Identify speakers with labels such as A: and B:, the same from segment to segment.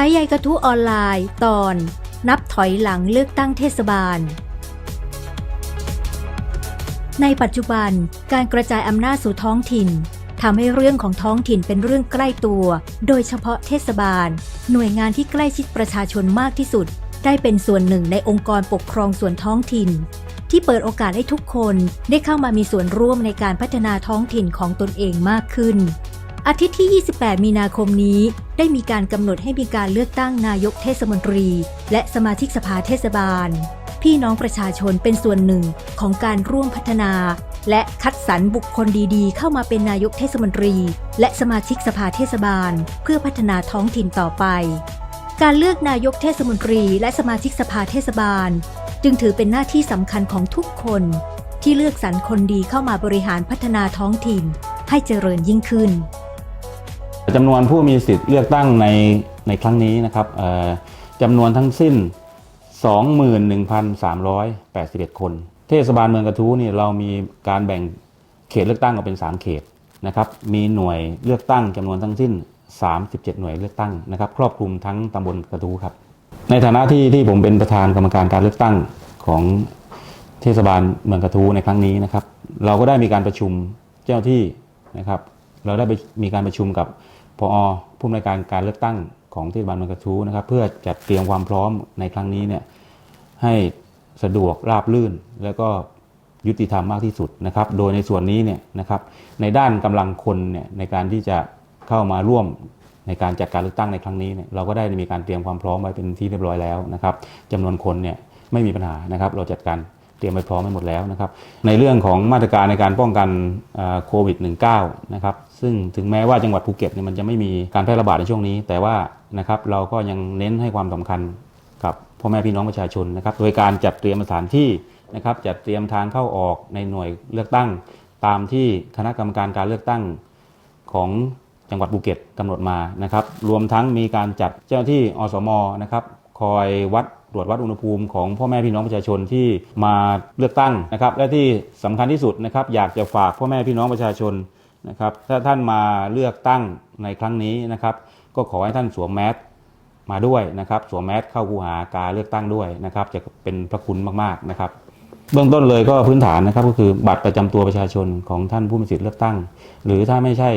A: ายใยกระทู้ออนไลน์ ตอน นับถอยหลังเลือกตั้งเทศบาล ในปัจจุบันการกระจายอำนาจสู่ท้องถิ่นทำให้เรื่องของท้องถิ่นเป็นเรื่องใกล้ตัว โดยเฉพาะเทศบาล หน่วยงานที่ใกล้ชิดประชาชนมากที่สุด ได้เป็นส่วนหนึ่งในองค์กรปกครองส่วนท้องถิ่น ที่เปิดโอกาสให้ทุกคนได้เข้ามามีส่วนร่วมในการพัฒนาท้องถิ่นของตนเองมากขึ้น อาทิตย์ที่ 28 มีนาคมนี้ ได้มีการกำหนดให้มีการเลือกตั้งนายกเทศมนตรี และสมาชิกสภาเทศบาล พี่น้องประชาชนเป็นส่วนหนึ่งของการร่วมพัฒนา และคัดสรรบุคคลดีๆ เข้ามาเป็นนายกเทศมนตรี และสมาชิกสภาเทศบาล เพื่อพัฒนาท้องถิ่นต่อไป การเลือกนายกเทศมนตรี และสมาชิกสภาเทศบาล จึงถือเป็นหน้าที่สำคัญของทุกคน ที่เลือกสรรคนดีเข้ามาบริหารพัฒนาท้องถิ่น ให้เจริญยิ่งขึ้น
B: จำนวนผู้มีสิทธิ์เลือกตั้งในในครั้งนี้นะครับจำนวนทั้งสิ้น 21,381 คน เทศบาลเมืองกระทู้นี่เรามีการแบ่งเขตเลือกตั้งออกเป็น 3 เขตนะครับ มีหน่วยเลือกตั้งจำนวนทั้งสิ้น 37 หน่วยเลือกตั้งนะครับครอบคลุมทั้งตำบลกระทู้ครับ ในฐานะที่ที่ผมเป็นประธานกรรมการการเลือกตั้งของเทศบาลเมืองกระทู้ในครั้งนี้นะครับ เราก็ได้มีการประชุมเจ้าที่นะครับ เราได้มีการประชุมกับ พอผู้อำนวยการการเลือกตั้งของเทศบาลเมืองกระทู้นะครับ เพื่อจัดเตรียมความพร้อมในครั้งนี้เนี่ยให้สะดวกราบรื่น แล้วก็ยุติธรรมมากที่สุดนะครับ โดยในส่วนนี้เนี่ยนะครับในด้านกำลังคนเนี่ยในการที่จะเข้ามาร่วมในการจัดการเลือกตั้งในครั้งนี้เนี่ยเราก็ได้มีการเตรียมความพร้อมไว้เป็นที่เรียบร้อยแล้วนะครับจำนวนคนเนี่ยไม่มีปัญหานะครับ เราจัดการเตรียมไว้พร้อมไปหมดแล้วนะครับ ในเรื่องของมาตรการในการป้องกันโควิด -19 นะครับ ซึ่งถึงแม้ว่าจังหวัดภูเก็ตเนี่ยมันจะไม่มีการแพร่ระบาดในช่วงนี้ แต่ว่านะครับเราก็ยังเน้นให้ความสำคัญกับพ่อแม่พี่น้องประชาชนนะครับโดยการจัดเตรียมสถานที่นะครับจัดเตรียมทางเข้าออกในหน่วยเลือกตั้ง ตามที่คณะกรรมการการเลือกตั้งของจังหวัดภูเก็ตกำหนดมานะครับรวมทั้งมีการจัดเจ้าหน้าที่อสมนะครับคอยวัดตรวจวัดอุณหภูมิของพ่อแม่พี่น้องประชาชนที่มาเลือกตั้งนะครับและที่สำคัญที่สุดนะครับอยากจะฝากพ่อแม่พี่น้องประชาชน นะครับถ้าท่านมาเลือกตั้งในครั้งนี้นะครับ ก็ขอให้ท่านสวมแมสมาด้วยนะครับ สวมแมสเข้าคูหาการเลือกตั้งด้วยนะครับ จะเป็นพระคุณมากๆนะครับ เบื้องต้นเลยก็พื้นฐานนะครับ ก็คือบัตรประจำตัวประชาชนของท่านผู้มีสิทธิ์เลือกตั้ง หรือถ้าไม่ใช่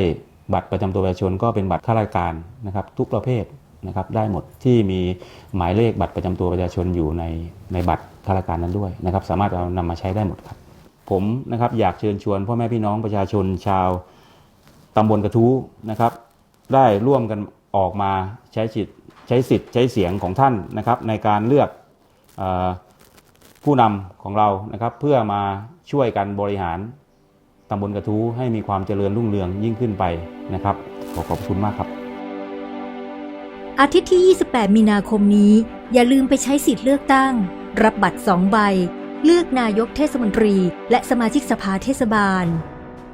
B: บัตรประจำตัวประชาชนก็เป็นบัตรข้าราชการนะครับ ทุกประเภทนะครับได้หมดที่มีหมายเลขบัตรประจำตัวประชาชนอยู่ในในบัตรข้าราชการนั้นด้วยนะครับ สามารถเอานำมาใช้ได้หมดครับ ผมนะครับอยากเชิญชวนพ่อแม่พี่น้องประชาชนชาว ตำบลกระทู้นะครับ ได้ร่วมกันออกมาใช้สิทธิ์ใช้สิทธิ์ใช้เสียงของท่านนะครับ ในการเลือกออผู้นำของเรานะครับ เพื่อมาช่วยกันบริหารตำบลกระทู้ให้มีความเจริญรุ่งเรืองยิ่งขึ้นไปนะครับ ขอขอบคุณมากครับ
A: อาทิตย์ที่ 28 มีนาคมนี้ อย่าลืมไปใช้สิทธิ์เลือกตั้ง รับบัตร 2 ใบ เลือกนายกเทศมนตรี และสมาชิกสภาเทศบาล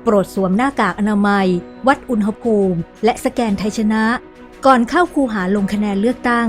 A: โปรดสวมหน้ากากอนามัย วัดอุณหภูมิ และสแกนไทยชนะ ก่อนเข้าคูหาลงคะแนนเลือกตั้ง